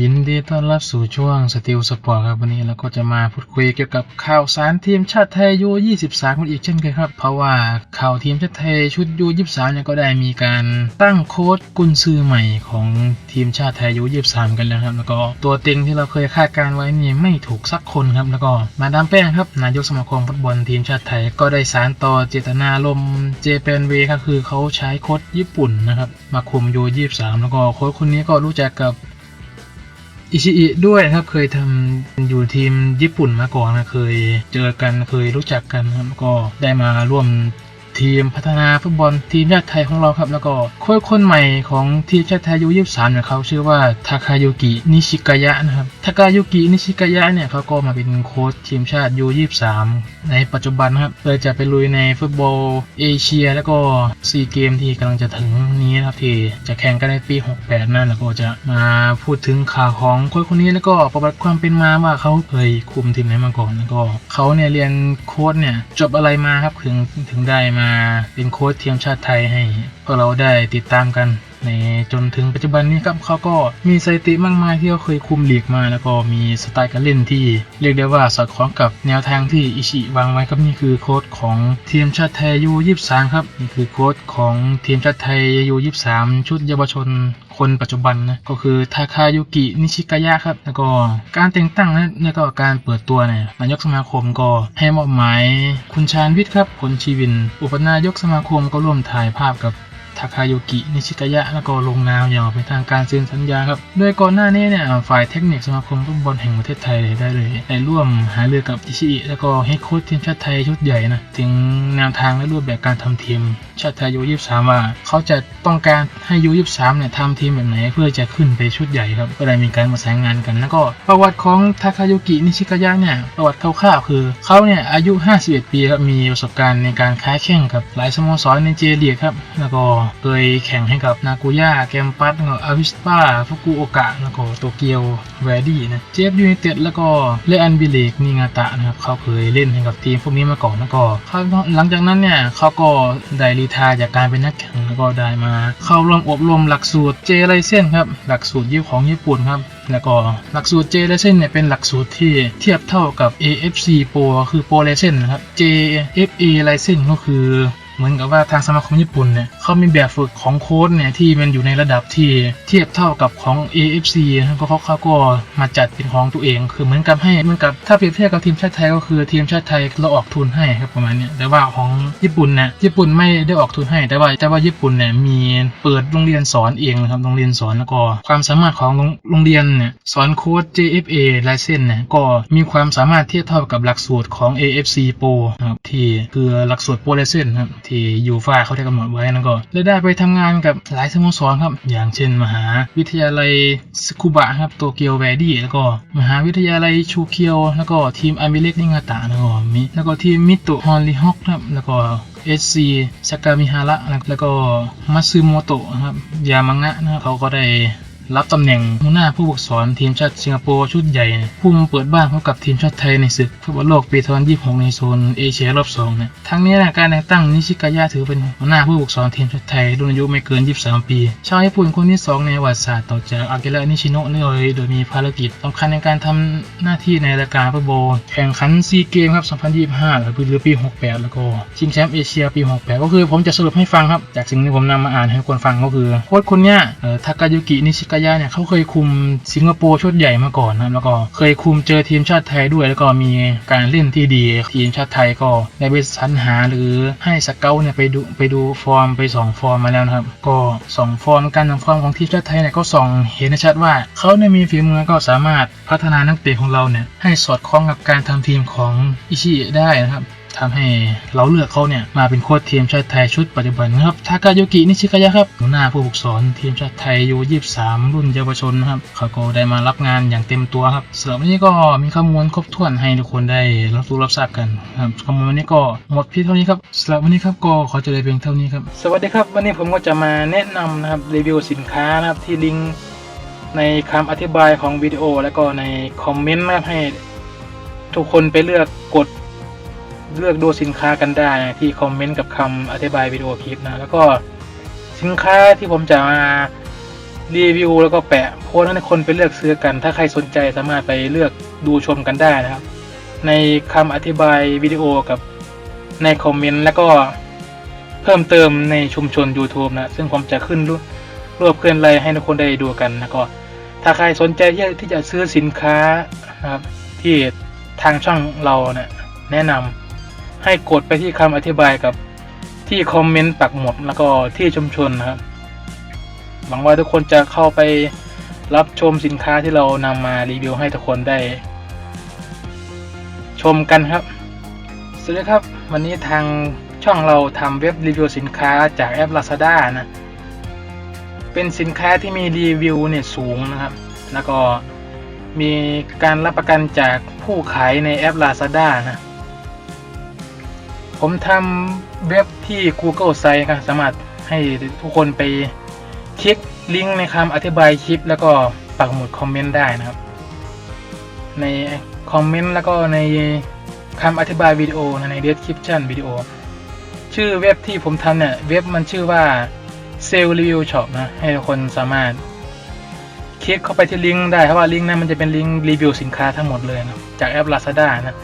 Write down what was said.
ยินดีต้อนรับสู่ช่วงสติลสปอร์ตครับวันนี้เราก็จะมาพูดคุยเกี่ยวกับข่าวสารทีมชาติไทยยู23กันอีกเช่นเคยครับ เพราะว่าข่าวทีมชาติไทยชุดยู23เนี่ยก็ได้มีการตั้งโค้ดกุนซือใหม่ของทีมชาติไทยยู23กันแล้วครับ แล้วก็ตัวเต็งที่เราเคยคาดการไว้นี่ไม่ถูกสักคนครับ แล้วก็มาดามแป้งครับนายกสมาคมฟุตบอลทีมชาติไทยก็ได้สารต่อเจตนารมเจแปนเวครับคือเขาใช้โค้ดญี่ปุ่นนะครับมาคุมยู23แล้วก็โค้ดคนนี้ก็รู้จักกับ อิชิอิด้วยนะครับเคยทำอยู่ทีมญี่ปุ่นมาก่อนนะเคยเจอกันเคยรู้จักกันครับก็ได้มาร่วม ทีมพัฒนาฟุตบอลทีมชาติไทยของเราครับ แล้วก็โค้ชคนใหม่ของทีมชาติไทยยูยี่สามเนี่ยเขาชื่อว่าทาคายุกินิชิกายะนะครับทาคายุกินิชิกายะเนี่ยเขาก็มาเป็นโค้ชทีมชาติยูยี่สามในปัจจุบันครับเพื่อจะไปลุยในฟุตบอลเอเชีย แล้วก็ซีเกมที่กำลังจะถึงนี้นะครับที่จะแข่งกันในปี 68นั่นแล้วก็จะมาพูดถึงข่าวของโค้ชคนนี้แล้วก็ประวัติความเป็นมาว่าเขาเคยคุมทีมไหนมาก่อนแล้วก็เขาเนี่ยเรียนโค้ชเนี่ยจบอะไรมาครับถึงถึงได้มาเป็นโค้ชทีมชาติไทยให้พวกเราได้ติดตามกัน ในจนถึงปัจจุบันนี้ครับเขาก็มีสถิติมากมายที่เขาเคยคุมลีกมา แล้วก็มีสไตล์การเล่นที่เรียกได้ว่าสอดคล้องกับแนวทางที่อิชิวางไว้ครับนี่คือโค้ชของทีมชาติไทยยู23ครับนี่คือโค้ชของทีมชาติไทยยู23ชุดเยาวชนคนปัจจุบันนะก็คือทาคายุกินิชิกายะครับ แล้วก็การแต่งตั้งนะแล้วก็การเปิดตัวเนี่ยนายกสมาคมก็ให้มอบหมายคุณชาญวิทย์ครับผลชีวิน อุปนายกสมาคมก็ร่วมถ่ายภาพกับ ทาคายุกิ นิชิกายะ แล้วก็ลงนามอย่างเป็นทางการเซ็นสัญญาครับ โดยก่อนหน้านี้เนี่ยฝ่ายเทคนิคสมาคมฟุตบอลแห่งประเทศไทยได้เลยได้ร่วมหาเรือกับอิชิอิแล้วก็เฮดโค้ชทีมชาติไทยชุดใหญ่นะถึงแนวทางและรูปแบบการทำทีมชาติไทยยู23ว่า เขาจะต้องการให้ยู23เนี่ยทำทีมแบบไหนเพื่อจะขึ้นไปชุดใหญ่ครับก็ได้มีการประสานงานกัน แล้วก็ประวัติของทาคายุกินิชิกายะเนี่ยประวัติคร่าวๆคือเขาเนี่ยอายุ 51 ปีครับมีประสบการณ์ในการค้าแข่งกับหลายสโมสรในเจเลีกครับแล้วก็เคยแข่งให้กับนากุย่าแกมปัสอาวิสปาฟุกุโอกะแล้วก็โตเกียวแวร์ดี้นะเจฟยูไนเต็ดแล้วก็เลอันบิเลกนิงาตะนะครับเขาเคยเล่นให้กับทีมพวกนี้มาก่อนแล้วก็หลังจากนั้นเนี่ยเขาก็ได้รีทาจากการเป็นนักแข่งแล้วก็ได้มา เข้าร่วมอบรมหลักสูตรเจไรเซนครับหลักสูตรยี่ของญี่ปุ่นครับแล้วก็หลักสูตร J Lesson เนี่ยเป็นหลักสูตรที่เทียบเท่ากับ AFC Pro คือ Pro Lesson นะครับ JFA Lesson ก็คือเหมือนกับว่าทางสมาคมญี่ปุ่นเนี่ยเขามีแบบฝึกของโค้ดเนี่ยที่มันอยู่ในระดับที่เทียบเท่ากับของ AFC นะครับก็เขาเขาก็มาจัดเป็นของตัวเอง คือเหมือนกับให้เหมือนกับถ้าเปรียบเทียบกับทีมชาติไทยก็คือทีมชาติไทยเราออกทุนให้ครับประมาณนี้แต่ว่าของญี่ปุ่นเนี่ยญี่ปุ่นไม่ได้ออกทุนให้ แต่ว่าแต่ว่าญี่ปุ่นเนี่ยมีเปิดโรงเรียนสอนเองนะครับโรงเรียนสอนแล้วก็ความสามารถของโรงเรียนเนี่ยสอนโค้ด JFA ลายเส้นเนี่ยก็มีความสามารถเทียบเท่ากับหลักสูตรของ AFC Pro นะครับที่คือหลักสูตร Pro ลเส้นครับที่ยูฟ่าเขาได้กำหนดไว้แล้วก็ได้ได้ไปทำงานกับหลายสโมสรครับ อย่างเช่นมหาวิทยาลัยสคุบะครับโตเกียวแวร์ดี้แล้วก็มหาวิทยาลัยชูเคียว แล้วก็ทีมอามิเล็กนิงาตะแล้วก็มีแล้วก็ทีมมิโตฮอนริฮอกครับแล้วก็ SC ซากามิฮาระแล้วก็มัตสึโมโตะครับยามังงะนะครับเขาก็ได้ รับตำแหน่งหัวหน้าผู้ฝึกสอนทีมชาติสิงคโปร์ชุดใหญ่ ผู้มาเปิดบ้านพบกับทีมชาติไทยในศึกฟุตบอลโลกปี 2026 ในโซนเอเชียรอบ2เนี่ยทั้งนี้นะการแต่งตั้งนิชิกายะถือเป็นหัวหน้าผู้ฝึกสอนทีมชาติไทยรุ่นอายุไม่เกิน 23 ปี ชาวญี่ปุ่นคนที่ 2 ในประวัติศาสตร์ต่อจากอากิระนิชิโนะเลยโดยมีภารกิจสำคัญในการทำหน้าที่ในรายการฟุตบอลแข่งขันซีเกมครับ 2025 หรือปี 68 แล้วก็ชิงแชมป์เอเชียปี 68 ก็คือผมจะสรุปให้ฟังครับจากสิ่งที่ผมนำมาอ่านให้คนฟังก็คือโค้ชคนเนี้ยเอ่อทากายุกินิชิกายะเนี่ยเขาเคยคุมสิงคโปร์ชุดใหญ่มาก่อนนะครับแล้วก็เคยคุมเจอทีมชาติไทยด้วย แล้วก็มีการเล่นที่ดี ทีมชาติไทยก็ได้ไปสรรหาหรือให้สเกลเนี่ยไปดูไปดูฟอร์มไปส่องฟอร์มมาแล้วนะครับ ก็ส่องฟอร์มการทำฟอร์มของทีมชาติไทยเนี่ยก็ส่องเห็นชัดว่าเขาเนี่ยมีฝีมือก็สามารถพัฒนานักเตะของเราเนี่ยให้สอดคล้องกับการทำทีมของอิชิได้นะครับ ทำให้เราเลือกเขาเนี่ยมาเป็นโค้ชทีมชาติไทยชุดปัจจุบันนะครับทากาโยกินิชิกายะครับหัวหน้าผู้ฝึกสอนทีมชาติไทยยู23 รุ่นเยาวชนนะครับเขาก็ได้มารับงานอย่างเต็มตัวครับสำหรับวันนี้ก็มีข้อมูลครบถ้วนให้ทุกคนได้รับรู้รับทราบกันครับข้อมูลวันนี้ก็หมดเพียงเท่านี้ครับสำหรับวันนี้ครับก็ขอจบเพียงเท่านี้ครับสวัสดีครับ วันนี้ผมก็จะมาแนะนำนะครับรีวิวสินค้านะครับที่ลิงก์ในคำอธิบายของวิดีโอ แล้วก็ในคอมเมนต์นะครับให้ทุกคนไปเลือกกด เลือกดูสินค้ากันได้ที่คอมเมนต์กับคำอธิบายวิดีโอคลิปนะ แล้วก็สินค้าที่ผมจะมารีวิวแล้วก็แปะโพสต์ให้คนไปเลือกซื้อกัน ถ้าใครสนใจสามารถไปเลือกดูชมกันได้นะครับ ในคำอธิบายวิดีโอกับในคอมเมนต์แล้วก็เพิ่มเติมในชุมชน YouTube นะ ซึ่งผมจะขึ้นรวบเคลื่อนไลให้ทุกคนได้ดูกันแล้วก็ ถ้าใครสนใจที่ที่จะซื้อสินค้านะครับที่ทางช่องเราเนะี่ยแนะนำ ให้กดไปที่คำอธิบายกับที่คอมเมนต์ปักหมุดแล้วก็ที่ชุมชนนะครับหวังว่าทุกคนจะเข้าไปรับชมสินค้าที่เรานำมารีวิวให้ทุกคนได้ ชมกันครับ สวัสดีครับ วันนี้ทางช่องเราทำเว็บรีวิวสินค้าจากแอป Lazada นะ เป็นสินค้าที่มีรีวิวเนี่ยสูงนะครับ แล้วก็มีการรับประกันจากผู้ขายในแอป Lazada นะ ผมทำเว็บที่ Google Site ครับสามารถให้ทุกคนไปคลิกลิงก์ในคำอธิบายคลิป แล้วก็ปักหมุดคอมเมนต์ได้นะครับ ในคอมเมนต์แล้วก็ในคำอธิบายวิดีโอใน description วิดีโอ ชื่อเว็บที่ผมทำเนี่ยเว็บมันชื่อว่า s a l e Review Shop นะ ให้คนสามารถ คลิกเข้าไปที่ลิงก์ได้เพราะว่าลิงก์นั้นมันจะเป็นลิงก์รีวิวสินค้าทั้งหมดเลยนะจากแอป Lazada นะ